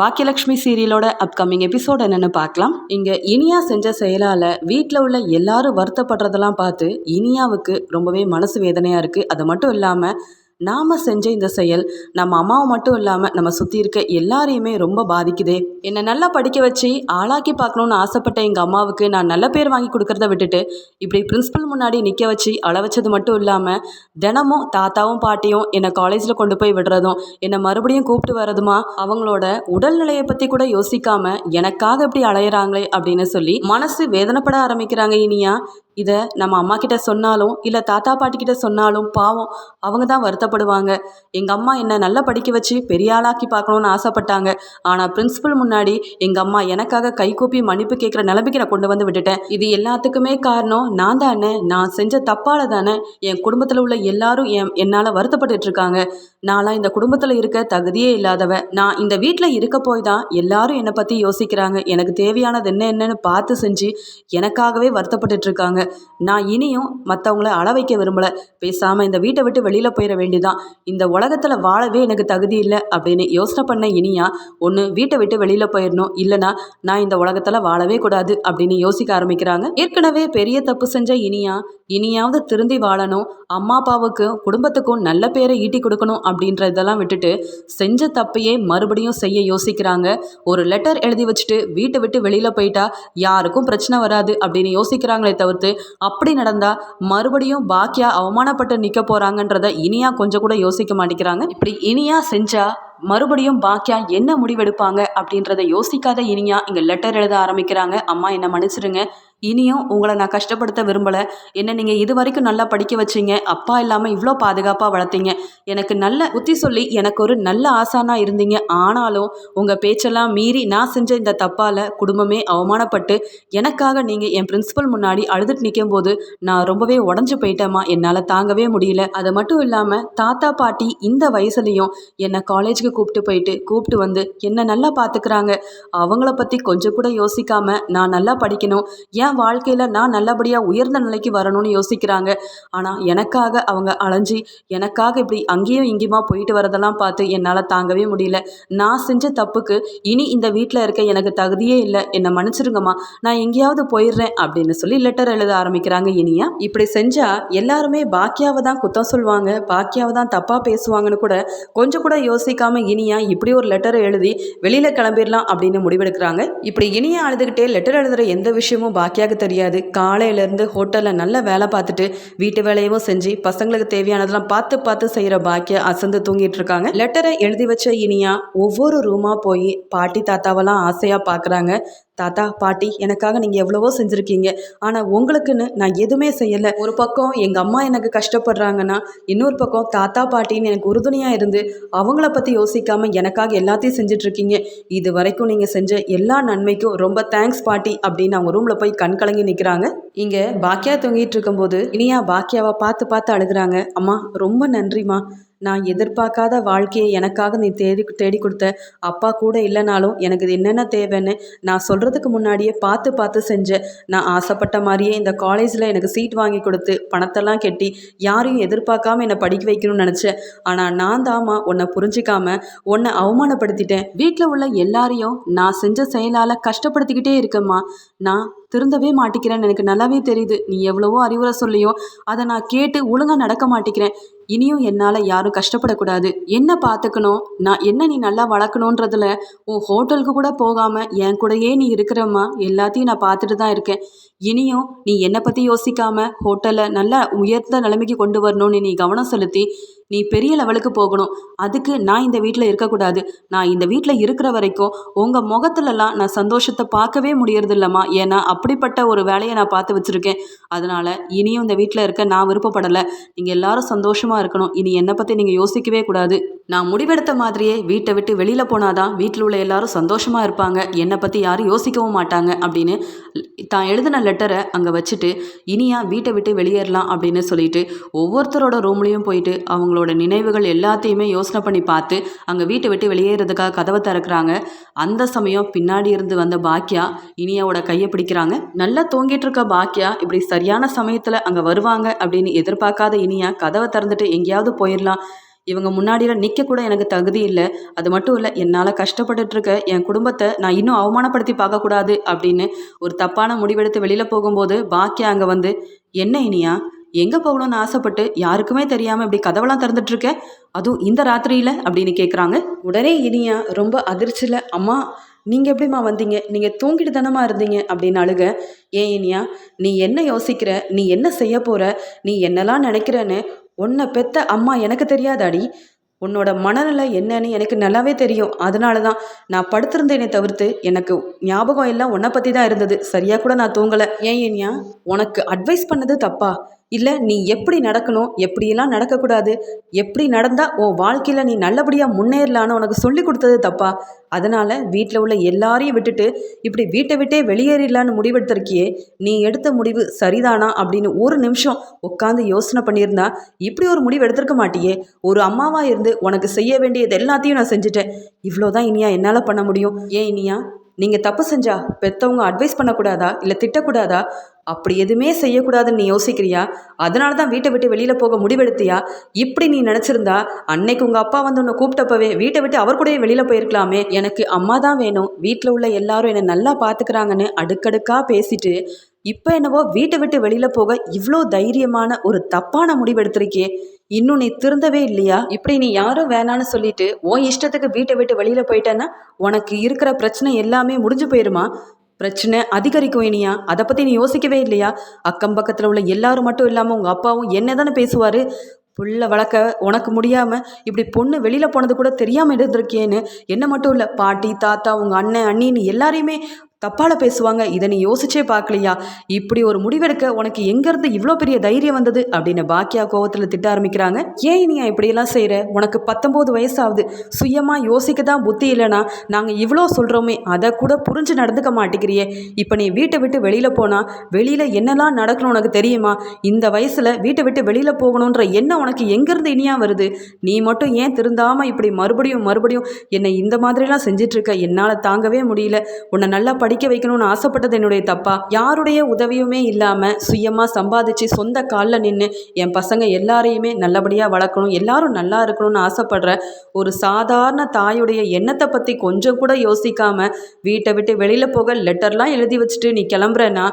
Baakiyalakshmi சீரியலோட upcoming episode என்னன்னு பார்க்கலாம். இங்க இனியா செஞ்ச செயலால வீட்டில் உள்ள எல்லாரும் வருத்தப்படுறதெல்லாம் பார்த்து இனியாவுக்கு ரொம்பவே மனசு வேதனையா இருக்கு. அது மட்டும் இல்லாம நாம செஞ்ச இந்த செயல் நம்ம அம்மாவை மட்டும் இல்லாமல் நம்ம சுற்றி இருக்க எல்லாரையுமே ரொம்ப பாதிக்குதே. என்னை நல்லா படிக்க வச்சு ஆளாக்கி பார்க்கணுன்னு ஆசைப்பட்ட எங்கள் அம்மாவுக்கு நான் நல்ல பேர் வாங்கி கொடுக்கறத விட்டுட்டு இப்படி பிரின்சிபல் முன்னாடி நிற்க வச்சு அள வச்சது மட்டும் இல்லாமல் தினமும் தாத்தாவும் பாட்டியும் என்னை காலேஜில் கொண்டு போய் விடுறதும் என்னை மறுபடியும் கூப்பிட்டு வரதுமா அவங்களோட உடல்நிலையை பற்றி கூட யோசிக்காம எனக்காக இப்படி அலையிறாங்களே அப்படின்னு சொல்லி மனசு வேதனைப்பட ஆரம்பிக்கிறாங்க இனியா. இதை நம்ம அம்மா கிட்ட சொன்னாலும் இல்லை தாத்தா பாட்டி கிட்ட சொன்னாலும் பாவம் அவங்க தான் வருத்தப்படுவாங்க. எங்கள் அம்மா என்னை நல்லா படிக்க வச்சு பெரிய ஆளாக்கி பார்க்கணுன்னு ஆசைப்பட்டாங்க. ஆனால் பிரின்சிபல் முன்னாடி எங்கள் அம்மா எனக்காக கைகூப்பி மன்னிப்பு கேட்குற நிலைமைக்கு நான் கொண்டு வந்து விட்டுட்டேன். இது எல்லாத்துக்குமே காரணம் நான் தானே. நான் செஞ்ச தப்பால தானே என் குடும்பத்தில் உள்ள எல்லாரும் என் என்னால் வருத்தப்பட்டுட்டு இருக்காங்க. நான்லாம் இந்த குடும்பத்தில் இருக்க தகுதியே இல்லாதவ. நான் இந்த வீட்டில் இருக்க போய் தான் எல்லாரும் என்னை பற்றி யோசிக்கிறாங்க. எனக்கு தேவையானது என்ன என்னன்னு பார்த்து செஞ்சு எனக்காகவே வருத்தப்பட்டுட்டு இருக்காங்க. நான் இனியும் மற்றவங்கள அள வைக்க விரும்பலை. பேசாமல் இந்த வீட்டை விட்டு வெளியில் போயிட வேண்டிதான். இந்த உலகத்தில் வாழவே எனக்கு தகுதி இல்லை அப்படின்னு யோசனை பண்ண இனியா ஒன்று வீட்டை விட்டு வெளியில் போயிடணும் இல்லைனா நான் இந்த உலகத்தில் வாழவே கூடாது அப்படின்னு யோசிக்க ஆரம்பிக்கிறாங்க. ஏற்கனவே பெரிய தப்பு செஞ்ச இனியா இனியாவது திருந்தி வாழணும். அம்மா அப்பாவுக்கும் குடும்பத்துக்கும் நல்ல பேரை ஈட்டி கொடுக்கணும் அப்படின்றதெல்லாம் விட்டுட்டு செஞ்ச தப்பையே மறுபடியும் செய்ய யோசிக்கிறாங்க. ஒரு லெட்டர் எழுதி வச்சுட்டு வீட்டை விட்டு வெளியில் போயிட்டா யாருக்கும் பிரச்சனை வராது அப்படின்னு யோசிக்கிறாங்களே தவிர்த்து அப்படி நடந்தா மறுபடியும் பாக்கியா அவமானப்பட்டு நிற்க போறாங்கன்றத இனியா கொஞ்சம் கூட யோசிக்க மாட்டேங்கிறாங்க. இப்படி இனியா செஞ்சா மறுபடியும் பாக்கியா என்ன முடிவெடுப்பாங்க அப்படின்றத யோசிக்காத இனியா இங்கே லெட்டர் எழுத ஆரம்பிக்கிறாங்க. அம்மா என்னை மன்னிச்சிடுங்க. இனியும் உங்களை நான் கஷ்டப்படுத்த விரும்பலை. என்ன நீங்கள் இது வரைக்கும் நல்லா படிக்க வச்சீங்க. அப்பா இல்லாமல் இவ்வளோ பாதுகாப்பாக வளர்த்தீங்க. எனக்கு நல்ல புத்தி சொல்லி எனக்கு ஒரு நல்ல ஆசானாக இருந்தீங்க. ஆனாலும் உங்கள் பேச்செல்லாம் மீறி நான் செஞ்ச இந்த தப்பால் குடும்பமே அவமானப்பட்டு எனக்காக நீங்கள் என் பிரின்சிபல் முன்னாடி அழுதுட்டு நிற்கும் போது நான் ரொம்பவே உடஞ்சு போயிட்டேம்மா. என்னால் தாங்கவே முடியல. அது மட்டும் இல்லாமல் தாத்தா பாட்டி இந்த வயசுலேயும் என்னை காலேஜுக்கு கூப்பிட்டு போயிட்டு கூப்பிட்டு வந்து என்னை நல்லா பார்த்துக்கிறாங்க அவங்கள பற்றி கொஞ்சம் கூட யோசிக்காமல் நான் நல்லா படிக்கணும். என் வாழ்க்கையில் நான் நல்லபடியாக உயர்ந்த நிலைக்கு வரணும்னு யோசிக்கிறாங்க. ஆனால் எனக்காக அவங்க அலைஞ்சி எனக்காக இப்படி அங்கேயும் இங்கேயுமா போயிட்டு வரதெல்லாம் பார்த்து என்னால் தாங்கவே முடியல. நான் செஞ்ச தப்புக்கு இனி இந்த வீட்டில் இருக்க எனக்கு தகுதியே இல்லை. என்னை மன்னிச்சிருங்கம்மா. நான் எங்கேயாவது போயிடுறேன் அப்படின்னு சொல்லி லெட்டர் எழுத ஆரம்பிக்கிறாங்க இனியா. இப்படி செஞ்சால் எல்லாருமே பாக்கியாவை தான் குத்தம் சொல்லுவாங்க பாக்கியாவை தான் தப்பாக பேசுவாங்கன்னு கூட கொஞ்சம் கூட யோசிக்காமல் இனியா இப்படி ஒரு லெட்டரை எழுதி வெளியில் கிளம்பிடலாம் அப்படின்னு முடிவெடுக்கிறாங்க. இப்படி இனியா அழுதுகிட்டே லெட்டர் எழுதுகிற எந்த விஷயமும் பாக்கி பாக்கியாவுக்கு தெரியாது. காலையிலேருந்து ஹோட்டலில் நல்ல வேலை பார்த்துட்டு வீட்டு வேலையும் செஞ்சு பசங்களுக்கு தேவையானதெல்லாம் பார்த்து பார்த்து செய்கிற பாக்கியா அசந்து தூங்கிட்டு இருக்காங்க. லெட்டரை எழுதி வச்ச இனியா ஒவ்வொரு ரூமாக போய் பாட்டி தாத்தாவெல்லாம் ஆசையாக பார்க்குறாங்க. தாத்தா பாட்டி எனக்காக நீங்கள் எவ்வளவோ செஞ்சுருக்கீங்க. ஆனால் உங்களுக்குன்னு நான் எதுவுமே செய்யலை. ஒரு பக்கம் எங்கள் அம்மா எனக்கு கஷ்டப்படுறாங்கன்னா இன்னொரு பக்கம் தாத்தா பாட்டின்னு எனக்கு உறுதுணையாக இருந்து அவங்கள பற்றி யோசிக்காமல் எனக்காக எல்லாத்தையும் செஞ்சிட்ருக்கீங்க. இது வரைக்கும் நீங்கள் செஞ்ச எல்லா நன்மைக்கும் ரொம்ப தேங்க்ஸ் பாட்டி அப்படின்னு அவங்க ரூமில் போய் கண் கலங்கி நிற்கிறாங்க இங்கே பாக்கியா தொங்கிட்டு இருக்கும்போது இனியா பாக்கியாவை பார்த்து பார்த்து அழுகுறாங்க. அம்மா ரொம்ப நன்றிம்மா. நான் எதிர்பார்க்காத வாழ்க்கையை எனக்காக நீ தேடி தேடி கொடுத்த அப்பா கூட இல்லைனாலும் எனக்கு இது என்னென்ன தேவைன்னு நான் சொல்கிறதுக்கு முன்னாடியே பார்த்து பார்த்து செஞ்சேன் நான் ஆசைப்பட்ட மாதிரியே இந்த காலேஜில் எனக்கு சீட் வாங்கி கொடுத்து பணத்தெல்லாம் கெட்டி யாரையும் எதிர்பார்க்காம என்னை படிக்க வைக்கணும்னு நினச்சேன். ஆனால் நான் தாமா உன்னை புரிஞ்சிக்காம உன்னை அவமானப்படுத்திட்டேன். வீட்டில் உள்ள எல்லாரையும் நான் செஞ்ச செயலால் கஷ்டப்படுத்திக்கிட்டே இருக்கேம்மா. நான் திருந்தவே மாட்டிக்கிறேன்னு எனக்கு நல்லாவே தெரியுது. நீ எவ்வளவோ அறிவுரை சொல்லியோ அதை நான் கேட்டு ஒழுங்காக நடக்க மாட்டேங்கிறேன் இனியும் என்னால் யாரும் கஷ்டப்படக்கூடாது. என்ன பார்த்துக்கணும் நான் என்ன நீ நல்லா வளர்க்கணுன்றதுல உன் ஹோட்டலுக்கு கூட போகாமல் என் கூடயே நீ இருக்கிறம்மா. எல்லாத்தையும் நான் பார்த்துட்டு தான் இருக்கேன். இனியும் நீ என்னை பற்றி யோசிக்காமல் ஹோட்டலை நல்லா உயர்ந்த நிலைமைக்கு கொண்டு வரணும்னு நீ கவனம் செலுத்தி நீ பெரிய லெவலுக்கு போகணும். அதுக்கு நான் இந்த வீட்டில் இருக்கக்கூடாது. நான் இந்த வீட்டில் இருக்கிற வரைக்கும் உங்கள் முகத்துலலாம் நான் சந்தோஷத்தை பார்க்கவே முடியறதில்லம்மா. ஏன்னா அப்படிப்பட்ட ஒரு வேலையை நான் பார்த்து வச்சுருக்கேன். அதனால் இனியும் இந்த வீட்டில் இருக்க நான் விருப்பப்படலை. நீங்கள் எல்லாரும் சந்தோஷமாக இருக்கணும். இனி என்னை பற்றி நீங்கள் யோசிக்கவே கூடாது. நான் முடிவெடுத்த மாதிரியே வீட்டை விட்டு வெளியில் போனாதான் வீட்டில் உள்ள எல்லாரும் சந்தோஷமாக இருப்பாங்க. என்னை பற்றி யாரும் யோசிக்கவும் மாட்டாங்க அப்படின்னு தான் எழுதின லெட்டரை அங்கே வச்சுட்டு இனியா வீட்டை விட்டு வெளியேறலாம் அப்படின்னு சொல்லிட்டு ஒவ்வொருத்தரோட ரூம்லேயும் போயிட்டு அவங்களோட நினைவுகள் எல்லாத்தையுமே யோசனை பண்ணி பார்த்து அங்கே வீட்டை விட்டு வெளியேறதுக்காக கதவை திறக்கிறாங்க. அந்த சமயம் பின்னாடி இருந்து வந்த பாக்கியா இனியாவோட கையை பிடிக்கிறாங்க. நல்லா தூங்கிட்டு இருக்க பாக்கியா இப்படி சரியான சமயத்தில் அங்கே வருவாங்க அப்படின்னு எதிர்பார்க்காத இனியா கதவை திறந்துட்டு எங்கேயாவது போயிடலாம் இவங்க முன்னாடியில் நிற்க கூட எனக்கு தகுதி இல்லை. அது மட்டும் இல்லை என்னால் கஷ்டப்பட்டுட்டு இருக்க என் குடும்பத்தை நான் இன்னும் அவமானப்படுத்தி பார்க்கக்கூடாது அப்படின்னு ஒரு தப்பான முடிவெடுத்து வெளியில் போகும்போது பாக்கியா அங்கே வந்து என்ன இனியா? எங்கே போகணும்னு ஆசைப்பட்டு யாருக்குமே தெரியாமல் இப்படி கதவெல்லாம் திறந்துட்டு இருக்க அதுவும் இந்த ராத்திரியில்? அப்படின்னு கேட்குறாங்க உடனே இனியா ரொம்ப அதிர்ச்சியில் அம்மா நீங்கள் எப்படிம்மா வந்தீங்க? நீங்கள் தூங்கிட்டு தானம்மா இருந்தீங்க? அப்படின்னு அழுக. ஏன் இனியா நீ என்ன யோசிக்கிற? நீ என்ன செய்ய போகிற நீ என்னெல்லாம் நினைக்கிறன்னு உன்னை பெத்த அம்மா எனக்கு தெரியாதாடி? உன்னோட மனநிலை என்னன்னு எனக்கு நல்லாவே தெரியும். அதனால தான் நான் படுத்திருந்தேனே தவிர்த்து எனக்கு ஞாபகம் எல்லாம் உன்னை பற்றி தான் இருந்தது. சரியாக கூட நான் தூங்கலை. ஏன் இனியா? உனக்கு அட்வைஸ் பண்ணது தப்பா? இல்லை நீ எப்படி நடக்கணும்? எப்படியெல்லாம் நடக்கக்கூடாது? எப்படி நடந்தால் உன் வாழ்க்கையில் நீ நல்லபடியாக முன்னேறலான்னு உனக்கு சொல்லி கொடுத்தது தப்பா? அதனால் வீட்டில் உள்ள எல்லாரையும் விட்டுட்டு இப்படி வீட்டை விட்டே வெளியேறிடலான்னு முடிவெடுத்திருக்கியே நீ எடுத்த முடிவு சரிதானா அப்படின்னு ஒரு நிமிஷம் உட்காந்து யோசனை பண்ணியிருந்தா இப்படி ஒரு முடிவு எடுத்திருக்க மாட்டியே. ஒரு அம்மாவாக இருந்து உனக்கு செய்ய வேண்டியது எல்லாத்தையும் நான் செஞ்சுட்டேன். இவ்வளோதான் இனியா என்னால் பண்ண முடியும்? ஏன் இனியா நீங்கள் தப்பு செஞ்சா பெற்றவங்க அட்வைஸ் பண்ணக்கூடாதா? இல்லை திட்டக்கூடாதா? அப்படி எதுவுமே செய்யக்கூடாதுன்னு நீ யோசிக்கிறியா? அதனால தான் வீட்டை விட்டு வெளியில் போக முடிவெடுத்தியா? இப்படி நீ நினச்சிருந்தா அன்னைக்கு உங்கள் அப்பா வந்து உன்னை கூப்பிட்டப்பவே வீட்டை விட்டு அவர் கூடயே வெளியில் போயிருக்கலாமே. எனக்கு அம்மா தான் வேணும். வீட்டில் உள்ள எல்லாரும் என்னை நல்லா பார்த்துக்கிறாங்கன்னு அடுக்கடுக்காக பேசிட்டு இப்போ என்னவோ வீட்டை விட்டு வெளியில் போக இவ்வளோ தைரியமான ஒரு தப்பான முடிவெடுத்திருக்கே இன்னும் நீ திருந்தவே இல்லையா? இப்படி நீ யாரும் வேணான்னு சொல்லிட்டு உன் இஷ்டத்துக்கு வீட்டை விட்டு வெளியில் போயிட்டேன்னா உனக்கு இருக்கிற பிரச்சனை எல்லாமே முடிஞ்சு போயிருமா? பிரச்சனை அதிகரிக்கும் இனியா. அதை பற்றி நீ யோசிக்கவே இல்லையா? அக்கம் பக்கத்தில் உள்ள எல்லாரும் மட்டும் இல்லாமல் உங்கள் அப்பாவும் என்ன தானே பேசுவார்? புள்ள வளர்க்க உனக்கு முடியாமல் இப்படி பொண்ணு வெளியில் போனது கூட தெரியாமல் இருந்திருக்கேன்னு. என்ன மட்டும் இல்லை பாட்டி தாத்தா உங்கள் அண்ணன் அண்ணின்னு எல்லாரையுமே தப்பால பேசுவாங்க. இதை நீ யோசிச்சே பார்க்கலையா? இப்படி ஒரு முடிவெடுக்க உனக்கு எங்கேருந்து இவ்வளோ பெரிய தைரியம் வந்தது? அப்படின்னு பாக்கியா கோவத்தில் திட்ட ஆரம்பிக்கிறாங்க. ஏன் நீ இப்படியெல்லாம் செய்கிற உனக்கு பத்தொம்போது வயசாகுது. சுயமாக யோசிக்க தான் புத்தி இல்லைனா நாங்கள் இவ்வளோ சொல்கிறோமே அதை கூட புரிஞ்சு நடந்துக்க மாட்டேங்கிறியே. இப்போ நீ வீட்டை விட்டு வெளியில் போனால் வெளியில் என்னெல்லாம் நடக்கணும் உனக்கு தெரியுமா? இந்த வயசில் வீட்டை விட்டு வெளியில் போகணுன்ற எண்ணம் உனக்கு எங்கேருந்து இனியாக வருது? நீ மட்டும் ஏன் திருந்தாமல் இப்படி மறுபடியும் மறுபடியும் என்னை இந்த மாதிரிலாம் செஞ்சிட்ருக்க என்னால் தாங்கவே முடியல. உன்னை நல்லா படிக்க வைக்கணும்னு ஆசைப்பட்டது என்னுடைய தப்பா? யாருடைய உதவியுமே இல்லாமல் சுயமாக சம்பாதிச்சு சொந்த காலில் நின்று என் பசங்க எல்லாரையுமே நல்லபடியாக வளர்க்கணும் எல்லாரும் நல்லா இருக்கணும்னு ஆசைப்படுற ஒரு சாதாரண தாயுடைய எண்ணத்தை பற்றி கொஞ்சம் கூட யோசிக்காமல் வீட்டை விட்டு வெளியில் போக லெட்டர்லாம் எழுதி வச்சுட்டு நீ கிளம்புறேன்னா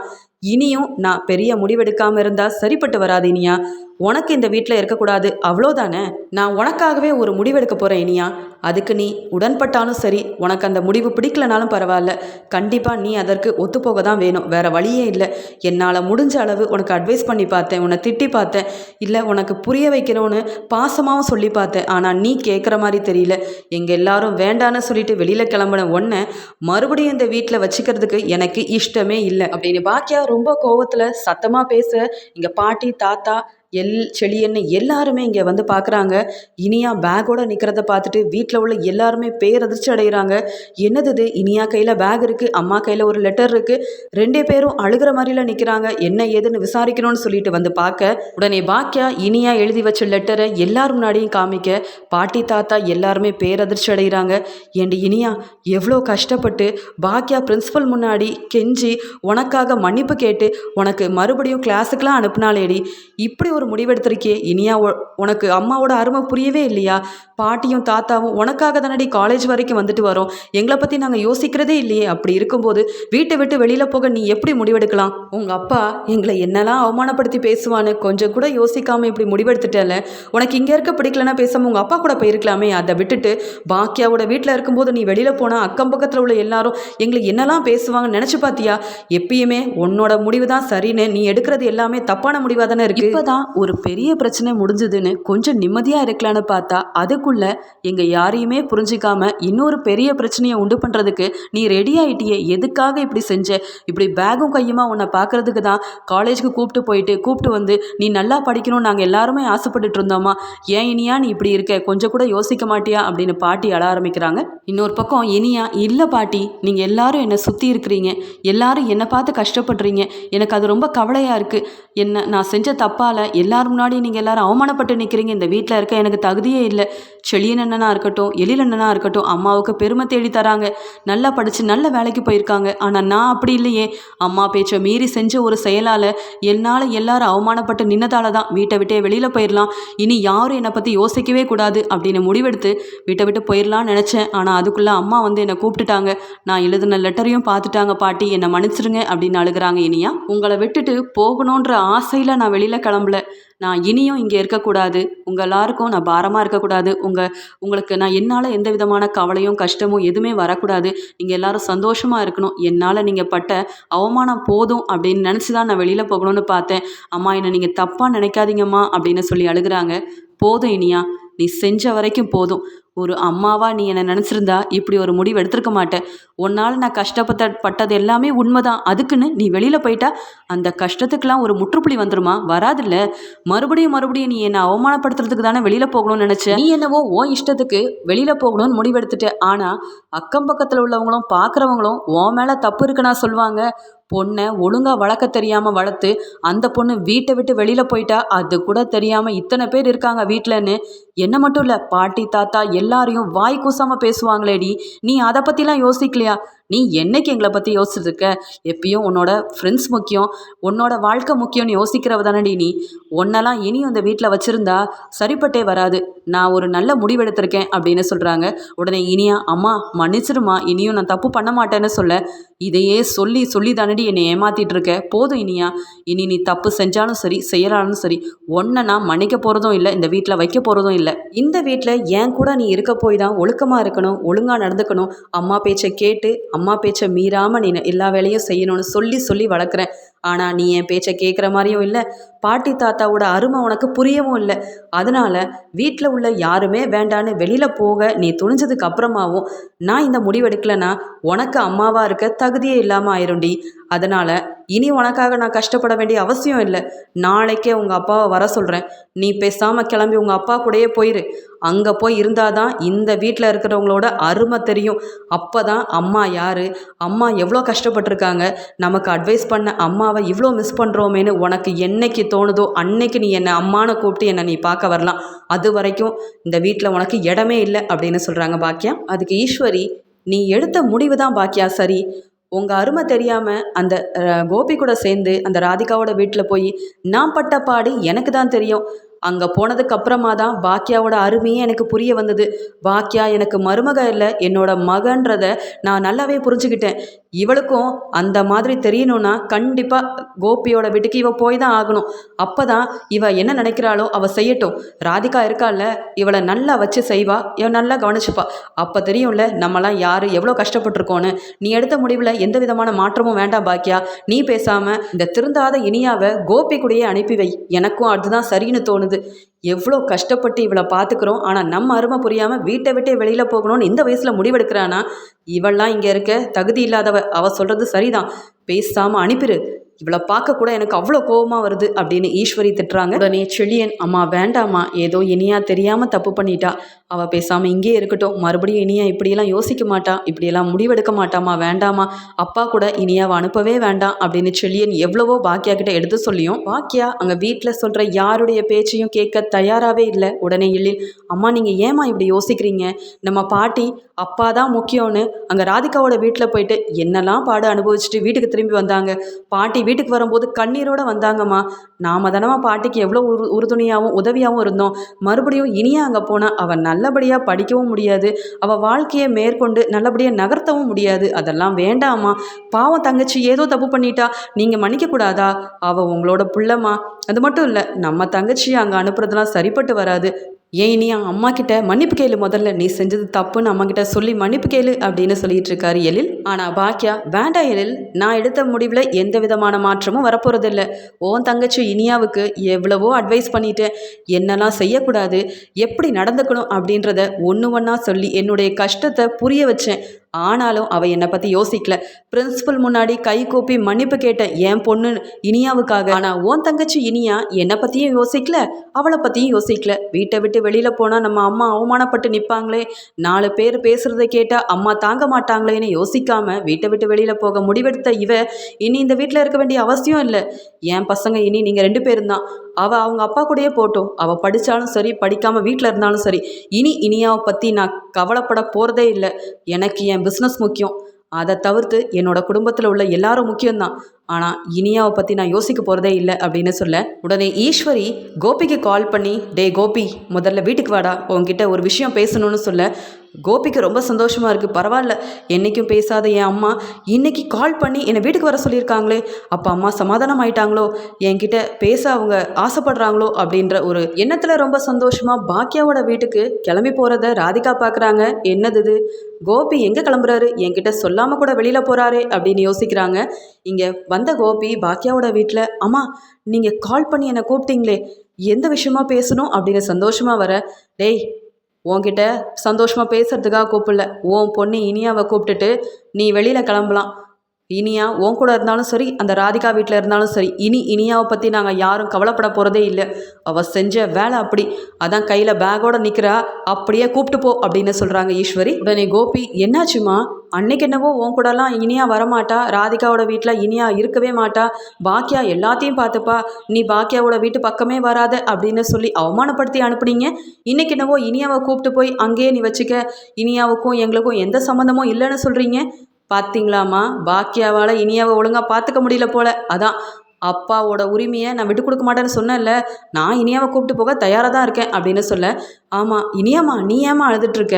இனியும் நான் பெரிய முடிவெடுக்காமல் இருந்தால் சரிப்பட்டு வராது இனியா. உனக்கு இந்த வீட்டில் இருக்கக்கூடாது அவ்வளோதானே? நான் உனக்காகவே ஒரு முடிவெடுக்க போகிறேன் இனியா. அதுக்கு நீ உடன்பட்டாலும் சரி உனக்கு அந்த முடிவு பிடிக்கலனாலும் பரவாயில்ல. கண்டிப்பாக நீ அதற்கு ஒத்துப்போக தான் வேணும். வேறு வழியே இல்லை. என்னால் முடிஞ்ச அளவு உனக்கு அட்வைஸ் பண்ணி பார்த்தேன் உன்னை திட்டி பார்த்தேன். இல்லை உனக்கு புரிய வைக்கணும்னு பாசமாகவும் சொல்லி பார்த்தேன். ஆனால் நீ கேட்குற மாதிரி தெரியல. எங்கள் எல்லாரும் வேண்டான்னு சொல்லிட்டு வெளியில் கிளம்பின ஒன்றை மறுபடியும் இந்த வீட்டில் வச்சுக்கிறதுக்கு எனக்கு இஷ்டமே இல்லை. அப்படின்னு பாக்கியா ரொம்ப கோவத்தில் சத்தமாக பேச. இங்கே பாட்டி தாத்தா எல் செழியன்னு எல்லாருமே இங்கே வந்து பார்க்குறாங்க இனியா பேக்கோடு நிற்கிறத பார்த்துட்டு வீட்டில் உள்ள எல்லாருமே பேரதிர்ச்சி அடைகிறாங்க என்னது இது? இனியா கையில் பேக் இருக்குது அம்மா கையில் ஒரு லெட்டர் இருக்குது ரெண்டே பேரும் அழுகிற மாதிரிலாம் நிற்கிறாங்க என்ன ஏதுன்னு விசாரிக்கணும்னு சொல்லிட்டு வந்து பார்க்க உடனே பாக்கியா இனியா எழுதி வச்ச லெட்டரை எல்லார் முன்னாடியும் காமிக்க பாட்டி தாத்தா எல்லாருமே பேரதிர்ச்சி அடைகிறாங்க என் இனியா எவ்வளோ கஷ்டப்பட்டு பாக்கியா பிரின்ஸிபல் முன்னாடி கெஞ்சி உனக்காக மன்னிப்பு கேட்டு உனக்கு மறுபடியும் கிளாஸுக்கெலாம் அனுப்புனாலேடி இப்படி ஒரு முடிவெடுத்திருக்கே இனியா உனக்கு அம்மாவோட அருமை புரியவே இல்லையா? பாட்டியும் தாத்தாவும் உனக்காக தானடி காலேஜ் வரைக்கும் வந்துட்டு வரோம். எங்களை பற்றி நாங்கள் யோசிக்கிறதே இல்லையே. அப்படி இருக்கும்போது வீட்டை விட்டு வெளியில் போக நீ எப்படி முடிவெடுக்கலாம்? உங்கள் அப்பா எங்களை என்னெல்லாம் அவமானப்படுத்தி பேசுவான்னு கொஞ்சம் கூட யோசிக்காமல் இப்படி முடிவெடுத்துட்டேல உனக்கு இங்கே இருக்க பிடிக்கலன்னா பேசாமல் உங்கள் அப்பா கூட போயிருக்கலாமே. அதை விட்டுட்டு பாக்கியாவோட வீட்டில் இருக்கும்போது நீ வெளியில் போனால் அக்கம் பக்கத்தில் உள்ள எல்லாரும் எங்களை என்னெல்லாம் பேசுவாங்கன்னு நினச்சி பார்த்தியா எப்பயுமே உன்னோட முடிவு தான் சரின்னு நீ எடுக்கிறது எல்லாமே தப்பான முடிவாக தானே இருக்கு. இப்போ தான் ஒரு பெரிய பிரச்சனை முடிஞ்சதுன்னு கொஞ்சம் நிம்மதியாக இருக்கலான்னு பார்த்தா அதுக்குள்ள எங்கள் யாரையுமே புரிஞ்சிக்காம இன்னொரு பெரிய பிரச்சனையை உண்டு பண்ணுறதுக்கு நீ ரெடி ஆகிட்டியே எதுக்காக இப்படி செஞ்ச? இப்படி பேகும் கையுமா உன்னை பார்க்கறதுக்கு தான் காலேஜுக்கு கூப்பிட்டு போயிட்டு கூப்பிட்டு வந்து நீ நல்லா படிக்கணும்னு நாங்கள் எல்லாருமே ஆசைப்பட்டுட்டு இருந்தோமா? ஏன் இனியா நீ இப்படி இருக்க? கொஞ்சம் கூட யோசிக்க மாட்டியா? அப்படின்னு பாட்டி அழ ஆரம்பிக்கிறாங்க. இன்னொரு பக்கம் இனியா இல்லை பாட்டி நீங்கள் எல்லாரும் என்னை சுற்றி இருக்கிறீங்க. எல்லாரும் என்னை பார்த்து கஷ்டப்படுறீங்க. எனக்கு அது ரொம்ப கவலையாக இருக்குது என்ன நான் செஞ்ச தப்பால் எல்லார் முன்னாடி நீங்கள் எல்லாரும் அவமானப்பட்டு நிற்கிறீங்க இந்த வீட்டில் இருக்க எனக்கு தகுதியே இல்லை. செழியன் இருக்கட்டும் எழிலண்ணனாக இருக்கட்டும் அம்மாவுக்கு பெருமை தேடி தராங்க. நல்லா படித்து நல்ல வேலைக்கு போயிருக்காங்க. ஆனால் நான் அப்படி இல்லையே. அம்மா பேச்சை மீறி செஞ்ச ஒரு செயலால் என்னால் எல்லாரும் அவமானப்பட்டு நின்னதால தான் வீட்டை விட்டே வெளியில் போயிடலாம் இனி யாரும் என்னை பற்றி யோசிக்கவே கூடாது அப்படின்னு முடிவெடுத்து வீட்டை விட்டு போயிடலாம்னு நினச்சேன். ஆனால் அதுக்குள்ளே அம்மா வந்து என்னை கூப்பிட்டுட்டாங்க. நான் எழுதின லெட்டரையும் பார்த்துட்டாங்க பாட்டி என்னை மன்னிச்சிருங்க அப்படின்னு அழுகுறாங்க இனியா. உங்களை விட்டுட்டு போகணுன்ற ஆசையில் நான் வெளியில் கிளம்பல. நான் இனியும் இங்கே இருக்கக்கூடாது. உங்கள் எல்லாருக்கும் நான் பாரமாக இருக்கக்கூடாது. உங்கள் உங்களுக்கு நான் என்னால் எந்த விதமான கவலையும் கஷ்டமும் எதுவுமே வரக்கூடாது. நீங்கள் எல்லாரும் சந்தோஷமாக இருக்கணும். என்னால் நீங்கள் பட்ட அவமானம் போதும் அப்படின்னு நினச்சி தான் நான் வெளியில் போகணும்னு பார்த்தேன். அம்மா என்னை நீங்கள் தப்பாக நினைக்காதீங்கம்மா அப்படின்னு சொல்லி அழுகிறாங்க. போதும் இனியா. நீ செஞ்ச வரைக்கும் போதும். ஒரு அம்மாவா நீ என்னை நினச்சிருந்தா இப்படி ஒரு முடிவு எடுத்திருக்க மாட்டேன். உன்னால் நான் கஷ்டப்பட்ட பட்டது எல்லாமே உண்மைதான். அதுக்குன்னு நீ வெளியில் போயிட்டா அந்த கஷ்டத்துக்கெல்லாம் ஒரு முற்றுப்புள்ளி வந்துருமா? வராதுல்ல. மறுபடியும் மறுபடியும் நீ என்னை அவமானப்படுத்துறதுக்கு தானே வெளியில் போகணும்னு நினச்சேன் நீ என்னவோ ஓ இஷ்டத்துக்கு வெளியில் போகணும்னு முடிவெடுத்துட்ட. ஆனால் அக்கம் பக்கத்தில் உள்ளவங்களும் பார்க்குறவங்களும் உன் மேலே தப்பு இருக்குன்னா சொல்லுவாங்க. பொண்ணை ஒழுங்காக வளர்க்க தெரியாமல் வளர்த்து அந்த பொண்ணு வீட்டை விட்டு வெளியில் போயிட்டா அது கூட தெரியாமல் இத்தனை பேர் இருக்காங்க வீட்டிலன்னு என்ன மட்டும் இல்லை பாட்டி தாத்தா எல்லாரையும் வாய் கூசாமல் பேசுவாங்களேடி. நீ அதை பற்றிலாம் யோசிக்கலையா? நீ என்னைக்கு எங்களை பற்றி யோசிச்சிருக்க எப்பயும் உன்னோட ஃப்ரெண்ட்ஸ் முக்கியம் உன்னோட வாழ்க்கை முக்கியம்னு யோசிக்கிறவ தானடி நீ. ஒன்னெல்லாம் இனியும் இந்த வீட்டில் வச்சுருந்தா சரிப்பட்டே வராது. நான் ஒரு நல்ல முடிவெடுத்திருக்கேன் அப்படின்னு சொல்கிறாங்க உடனே இனியா அம்மா மன்னிச்சிருமா இனியும் நான் தப்பு பண்ண மாட்டேன்னு சொல்ல. இதையே சொல்லி சொல்லி தானடி என்னை ஏமாத்திட்டு இருக்க. போதும் இனியா. இனி நீ தப்பு செஞ்சாலும் சரி செய்யறாலும் சரி ஒன்றை நான் மன்னிக்க போகிறதும் இல்லை இந்த வீட்டில் வைக்க போகிறதும் இல்லை. இந்த வீட்டில் ஏன் கூட நீ இருக்க போய் தான் ஒழுக்கமாக இருக்கணும் ஒழுங்காக நடந்துக்கணும். அம்மா பேச்சை கேட்டு அம்மா பேச்சை மீறாமல் நீ எல்லா வேலையும் செய்யணும்னு சொல்லி சொல்லி வளர்க்குறேன். ஆனால் நீ என் பேச்சை கேட்குற மாதிரியும் இல்லை. பாட்டி தாத்தாவோட அருமை உனக்கு புரியவும் இல்லை. அதனால் வீட்டில் உள்ள யாருமே வேண்டான்னு வெளியில் போக நீ துணிஞ்சதுக்கு அப்புறமாவும் நான் இந்த முடிவெடுக்கலைன்னா உனக்கு அம்மாவாக இருக்க தகுதியே இல்லாமல் ஆயிரும்டி. அதனால் இனி உனக்காக நான் கஷ்டப்பட வேண்டிய அவசியம் இல்லை. நாளைக்கே உங்கள் அப்பாவை வர சொல்கிறேன் நீ பேசாமல் கிளம்பி உங்கள் அப்பா கூடயே போயிரு. அங்கே போய் இருந்தால் தான் இந்த வீட்டில் இருக்கிறவங்களோட அருமை தெரியும். அப்போ தான் அம்மா யார்? அம்மா எவ்வளோ கஷ்டப்பட்டிருக்காங்க? நமக்கு அட்வைஸ் பண்ண அம்மா அம்மாவை இவ்வளோ மிஸ் பண்ணுறோமேனு உனக்கு என்னைக்கு தோணுதோ அன்னைக்கு நீ என்னை அம்மானை கூப்பிட்டு என்னை நீ பார்க்க வரலாம். அது வரைக்கும் இந்த வீட்டில் உனக்கு இடமே இல்லை அப்படின்னு சொல்கிறாங்க பாக்கியா. அதுக்கு ஈஸ்வரி நீ எடுத்த முடிவு தான் பாக்கியா சரி. உங்கள் அருமை தெரியாமல் அந்த கோபி கூட சேர்ந்து அந்த ராதிகாவோட வீட்டில் போய் நான் பட்ட பாடு எனக்கு தான் தெரியும். அங்கே போனதுக்கு அப்புறமா தான் பாக்கியாவோட அருமையே எனக்கு புரிய வந்தது. பாக்கியா எனக்கு மருமக இல்லை என்னோட மகன்றத நான் நல்லாவே புரிஞ்சுக்கிட்டேன். இவளுக்கும் அந்த மாதிரி தெரியணும்னா கண்டிப்பாக கோபியோட வீட்டுக்கு இவ போய் தான் ஆகணும். அப்போ தான் இவ என்ன நினைக்கிறாளோ அவள் செய்யட்டும். ராதிகா இருக்கால்ல இவளை நல்லா வச்சு செய்வா இவ நல்லா கவனிச்சுப்பா. அப்போ தெரியும்ல நம்மலாம் யார் எவ்வளோ கஷ்டப்பட்டிருக்கோன்னு நீ எடுத்த முடிவில் எந்த விதமான மாற்றமும் வேண்டாம் பாக்கியா நீ பேசாமல் இந்த திருந்தாத இனியாவை கோபி கூடயே அனுப்பி வை. எனக்கும் அதுதான் சரின்னு தோணுது. எவ்வளோ கஷ்டப்பட்டு இவளை பார்த்துக்கிறோம். ஆனால் நம்ம அருமை புரியாமல் வீட்டை விட்டே வெளியில் போகணும்னு இந்த வயசில் முடிவெடுக்கிறானா? இவள்லாம் இங்கே இருக்க தகுதி இல்லாதவ அவள் சொல்கிறது சரிதான். பேசாமல் அனுப்பிடு இவளை பார்க்க கூட எனக்கு அவ்வளோ கோபமாக வருது அப்படின்னு ஈஸ்வரி திட்டுறாங்க. உடனே செழியன் அம்மா வேண்டாம்மா. ஏதோ இனியா தெரியாமல் தப்பு பண்ணிட்டா. அவள் பேசாமல் இங்கேயே இருக்கட்டும். மறுபடியும் இனியா இப்படியெல்லாம் யோசிக்க மாட்டா. இப்படியெல்லாம் முடிவெடுக்க மாட்டாமா வேண்டாமா அப்பா கூட இனியாவை அனுப்பவே வேண்டாம். அப்படின்னு செழியன் எவ்வளவோ பாக்கியா கிட்ட எடுத்து சொல்லியும் பாக்கியா அங்கே வீட்டில் சொல்கிற யாருடைய பேச்சையும் கேட்க தயாராகவே இல்லை. உடனே எழில் அம்மா நீங்கள் ஏமா இப்படி யோசிக்கிறீங்க? நம்ம பாட்டி அப்பா தான் முக்கியம்னு அங்கே ராதிகாவோட வீட்டில் போயிட்டு என்னெல்லாம் பாடு அனுபவிச்சுட்டு வீட்டுக்கு திரும்பி வந்தாங்க. பாட்டி வீட்டுக்கு வரும்போது கண்ணீரோட வந்தாங்கம்மா. நாம தானமா பாட்டிக்கு எவ்வளோ உரு உறுதுணையாகவும் உதவியாகவும் இருந்தோம். மறுபடியும் இனியா அங்கே போனால் அவள் நல்லபடியாக படிக்கவும் முடியாது. அவள் வாழ்க்கையை மேற்கொண்டு நல்லபடியாக நகர்த்தவும் முடியாது. அதெல்லாம் வேண்டாமா பாவம் தங்கச்சி ஏதோ தப்பு பண்ணிட்டா. நீங்கள் மன்னிக்கக்கூடாதா அவள் உங்களோட புள்ளம்மா. அது மட்டும் இல்லை நம்ம தங்கச்சியை அங்கே அனுப்புறதுலாம் சரிப்பட்டு வராது. ஏன் நீ அம்மா கிட்ட மன்னிப்பு கேளு முதல்ல. நீ செஞ்சது தப்புன்னு அம்மா கிட்ட சொல்லி மன்னிப்பு கேளு அப்படின்னு சொல்லிட்டு இருக்காரு எழில். ஆனால் பாக்கியா வேண்டாம் எழில். நான் எடுத்த முடிவில் எந்த விதமான மாற்றமும் வரப்போறதில்ல. உன் தங்கச்சி இனியாவுக்கு எவ்வளவோ அட்வைஸ் பண்ணிட்டேன் என்னெல்லாம் செய்யக்கூடாது எப்படி நடந்துக்கணும்? அப்படின்றத ஒன்று ஒன்றா சொல்லி என்னுடைய கஷ்டத்தை புரிய வச்சேன். ஆனாலும் அவள் என்னை பற்றி யோசிக்கல. பிரின்சிபல் முன்னாடி கை கூப்பி மன்னிப்பு கேட்டேன் என் பொண்ணு இனியாவுக்காக. ஆனால் உன் தங்கச்சி இனியா என்னை பற்றியும் யோசிக்கல அவளை பற்றியும் யோசிக்கல. வீட்டை விட்டு வெளியில் போனால் நம்ம அம்மா அவமானப்பட்டு நிற்பாங்களே நாலு பேர் பேசுகிறத கேட்டால் அம்மா தாங்க மாட்டாங்களேன்னு யோசிக்காம வீட்டை விட்டு வெளியில் போக முடிவெடுத்த இவ இனி இந்த வீட்டில் இருக்க வேண்டிய அவசியம் இல்லை. என் பசங்க இனி நீங்கள் ரெண்டு பேரும் தான். அவள் அவங்க அப்பா கூடயே போட்டோம். அவள் படித்தாலும் சரி படிக்காமல் வீட்டில் இருந்தாலும் சரி. இனி இனியாவை பற்றி நான் கவலைப்பட போகிறதே இல்லை. எனக்கு என் பிஸ்னஸ் முக்கியம். அதை தவிர்த்து என்னோட குடும்பத்தில் உள்ள எல்லாரும் முக்கியம்தான். ஆனால் இனியாவை பற்றி நான் யோசிக்க போகிறதே இல்லை அப்படின்னு சொல்ல உடனே ஈஸ்வரி கோபிக்கு கால் பண்ணி டே கோபி முதல்ல வீட்டுக்கு வாடா உங்ககிட்ட ஒரு விஷயம் பேசணும்னு சொல்ல. கோபிக்கு ரொம்ப சந்தோஷமாக இருக்குது பரவாயில்ல என்றைக்கும் பேசாத என் அம்மா இன்றைக்கி கால் பண்ணி என்னை வீட்டுக்கு வர சொல்லியிருக்காங்களே அப்போ அம்மா சமாதானம் ஆயிட்டாங்களோ என்கிட்ட பேச அவங்க ஆசைப்படுறாங்களோ? அப்படின்ற ஒரு எண்ணத்தில் ரொம்ப சந்தோஷமாக பாக்கியாவோட வீட்டுக்கு கிளம்பி போகிறத ராதிகா பார்க்குறாங்க என்னது கோபி எங்கே கிளம்புறாரு? என்கிட்ட சொல்லாமல் கூட வெளியில் போகிறாரே அப்படின்னு யோசிக்கிறாங்க. இங்கே வந்த கோபி பாக்கியாவோட வீட்டில் அம்மா நீங்கள் கால் பண்ணி என்னை கூப்பிட்டீங்களே எந்த விஷயமா பேசணும்? அப்படின்னு சந்தோஷமாக வர டேய் உன்கிட்ட சந்தோஷமாக பேசுறதுக்காக கூப்பிடல. உன் பொண்ணு இனியாவை கூப்பிட்டுட்டு நீ வெளியில் கிளம்பலாம். இனியா உன் கூட இருந்தாலும் சரி அந்த ராதிகா வீட்டில் இருந்தாலும் சரி இனி இனியாவை பற்றி நாங்கள் யாரும் கவலைப்பட போகிறதே இல்லை. அவள் செஞ்ச வேலை அப்படி. அதான் கையில் பேக்கோட நிற்கிறா அப்படியே கூப்பிட்டு போ அப்படின்னு சொல்கிறாங்க ஈஸ்வரி. உடனே கோபி என்னாச்சுமா? அன்னைக்கு என்னவோ உன் கூடலாம் இனியா வரமாட்டா ராதிகாவோட வீட்டில் இனியா இருக்கவே மாட்டா பாக்கியா எல்லாத்தையும் பார்த்துப்பா நீ பாக்கியாவோட வீட்டு பக்கமே வராத அப்படின்னு சொல்லி அவமானப்படுத்தி அனுப்புனீங்க. இன்னைக்கு என்னவோ இனியாவை கூப்பிட்டு போய் அங்கேயே நீ வச்சுக்க இனியாவுக்கும் எங்களுக்கும் எந்த சம்மந்தமும் இல்லைன்னு சொல்கிறீங்க பார்த்தீங்களாம்மா பாக்கியாவால் இனியாவை ஒழுங்காக பார்த்துக்க முடியல போல. அதான் அப்பாவோட உரிமையை நான் விட்டு கொடுக்க மாட்டேன்னு சொன்னேன்ல. நான் இனியாவை கூப்பிட்டு போக தயாராக தான் இருக்கேன் அப்படின்னு சொல்ல ஆமாம் இனியாம்மா நீ ஏமா அழுதுட்ருக்க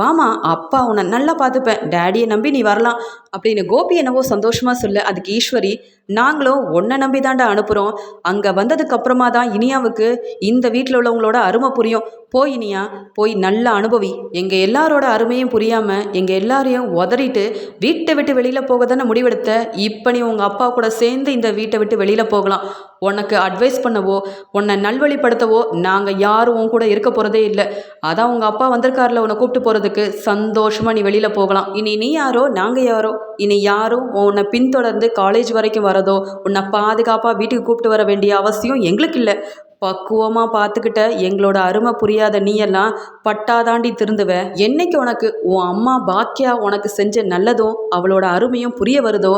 வாமா அப்பா உன்னை நல்லா பார்த்துப்பேன் டேடியை நம்பி நீ வரலாம். அப்படின்னு கோபி என்னவோ சந்தோஷமாக சொல்ல அதுக்கு ஈஸ்வரி நாங்களும் உன்னை நம்பி தாண்டா அனுப்புகிறோம் அங்கே வந்ததுக்கு அப்புறமா தான் இனியாவுக்கு இந்த வீட்டில் உள்ளவங்களோட அருமை புரியும். போய் இனியா போய் நல்லா அனுபவி. எங்கள் எல்லாரோட அருமையும் புரியாமல் எங்கள் எல்லாரையும் உதறிட்டு வீட்டை விட்டு வெளியில் போக தானே முடிவெடுத்த? இப்போ நீ உங்கள் அப்பா கூட சேர்ந்து இந்த வீட்டை விட்டு வெளியில் போகலாம். உனக்கு அட்வைஸ் பண்ணவோ உன்னை நல்வழிப்படுத்தவோ நாங்கள் யாரும் உன் கூட இருக்க போகிறதே இல்லை. அதான் உங்கள் அப்பா வந்திருக்காருல உன்னை கூப்பிட்டு போகிறதுக்கு சந்தோஷமாக நீ வெளியில் போகலாம். இனி நீ யாரோ நாங்கள் யாரோ? இனி யாரும் உன்னை பின்தொடர்ந்து காலேஜ் வரைக்கும் வரதோ உன்னை பாதுகாப்பாக வீட்டுக்கு கூப்பிட்டு வர வேண்டிய அவசியம் எங்களுக்கு இல்லை. பக்குவமாக பார்த்துக்கிட்ட எங்களோட அருமை புரியாத நீயெல்லாம் பட்டாதாண்டி திருந்துவ. என்னைக்கு உனக்கு உன் அம்மா பாக்கியா உனக்கு செஞ்ச நல்லதும் அவளோட அருமையும் புரிய வருதோ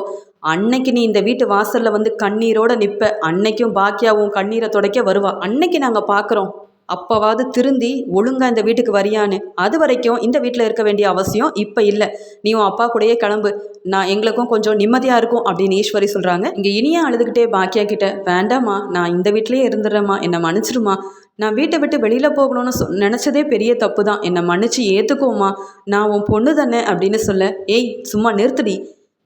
அன்னைக்கு நீ இந்த வீட்டு வாசலில் வந்து கண்ணீரோட நிற்ப அன்னைக்கும் பாக்கியாவும் கண்ணீரை துடைக்க வருவா. அன்னைக்கு நாங்கள் பார்க்குறோம் அப்போவாவது திருந்தி ஒழுங்காக இந்த வீட்டுக்கு வரியான்னு? அது வரைக்கும் இந்த வீட்டில் இருக்க வேண்டிய அவசியம் இப்போ இல்லை. நீ உன் அப்பா கூடயே கிளம்பு. நான் எங்களுக்கும் கொஞ்சம் நிம்மதியாக இருக்கும் அப்படின்னு ஈஸ்வரி சொல்கிறாங்க இங்கே இனியா அழுதுகிட்டே பாக்கியா கிட்ட வேண்டாம்மா நான் இந்த வீட்லேயே இருந்துடுறேம்மா. என்னை மன்னிச்சிடுமா. நான் வீட்டை விட்டு வெளியில் போகணும்னு சொ நினச்சதே பெரிய தப்பு தான் என்னை மன்னிச்சு ஏற்றுக்கோமா நான் உன் பொண்ணு தானே அப்படின்னு சொல்ல ஏய் சும்மா நிறுத்துடி.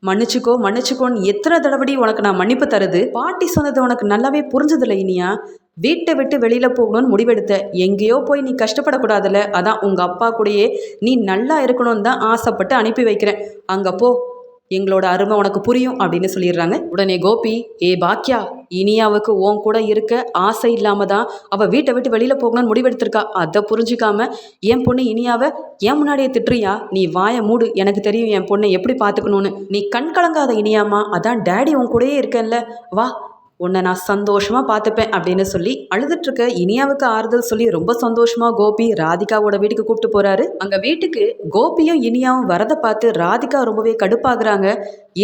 மன்னிச்சுக்கோ மன்னிச்சுக்கோன்னு எத்தனை தடவடி உனக்கு நான் மன்னிப்பு தருது? பாட்டி சொன்னது உனக்கு நல்லாவே புரிஞ்சதில்லை இனியா. வீட்டை விட்டு வெளியில் போகணும்னு முடிவெடுத்த. எங்கேயோ போய் நீ கஷ்டப்படக்கூடாதுல்ல. அதான் உங்கள் அப்பா கூடயே நீ நல்லா இருக்கணும்னு தான் ஆசைப்பட்டு அனுப்பி வைக்கிறேன். அங்கே போ. எங்களோட அருமை உனக்கு புரியும் அப்படின்னு சொல்லிடுறாங்க. உடனே கோபி ஏ பாக்கியா இனியாவுக்கு உன் கூட இருக்க ஆசை இல்லாமல் தான் அவள் வீட்டை விட்டு வெளியில் போகணும்னு முடிவெடுத்திருக்கா. அதை புரிஞ்சிக்காம என் பொண்ணு இனியாவை என் முன்னாடியே திட்டுறியா? நீ வாயை மூடு. எனக்கு தெரியும் என் பொண்ணை எப்படி பார்த்துக்கணும்னு நீ கண் கலங்காத இனியாமா அதான் டேடி உன் கூடயே இருக்கேன்ல. வா உன்னை நான் சந்தோஷமாக பார்த்துப்பேன் அப்படின்னு சொல்லி அழுதுட்டுருக்க இனியாவுக்கு ஆறுதல் சொல்லி ரொம்ப சந்தோஷமாக கோபி ராதிகாவோட வீட்டுக்கு கூப்பிட்டு போகிறாரு அங்கே வீட்டுக்கு கோபியும் இனியாவும் வரதை பார்த்து ராதிகா ரொம்பவே கடுப்பாகிறாங்க.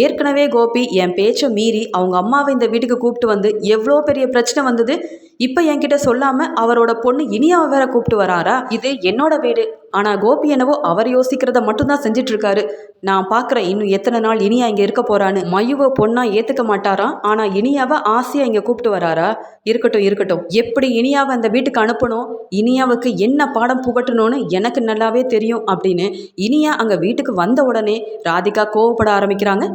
ஏற்கனவே கோபி என் பேச்சை மீறி அவங்க அம்மாவை இந்த வீட்டுக்கு கூப்பிட்டு வந்து எவ்வளோ பெரிய பிரச்சனை வந்தது? இப்போ என்கிட்ட சொல்லாமல் அவரோட பொண்ணு இனியாவை வேற கூப்பிட்டு வராரா? இது என்னோட வீடு. ஆனால் கோபி என்னவோ அவர் யோசிக்கிறத மட்டும்தான் செஞ்சுட்டு இருக்காரு நான் பார்க்குறேன் இன்னும் எத்தனை நாள் இனியா இங்கே இருக்க போறான்னு மயுவை பொண்ணா ஏற்றுக்க மாட்டாராம் ஆனால் இனியாவை ஆசையாக இங்கே கூப்பிட்டு வராரா? இருக்கட்டும் இருக்கட்டும். எப்படி இனியாவை அந்த வீட்டுக்கு அனுப்பணும்? இனியாவுக்கு என்ன பாடம் புகட்டணும்னு எனக்கு நல்லாவே தெரியும் அப்படின்னு இனியா அங்கே வீட்டுக்கு வந்த உடனே ராதிகா கோவப்பட ஆரம்பிக்கிறாங்க.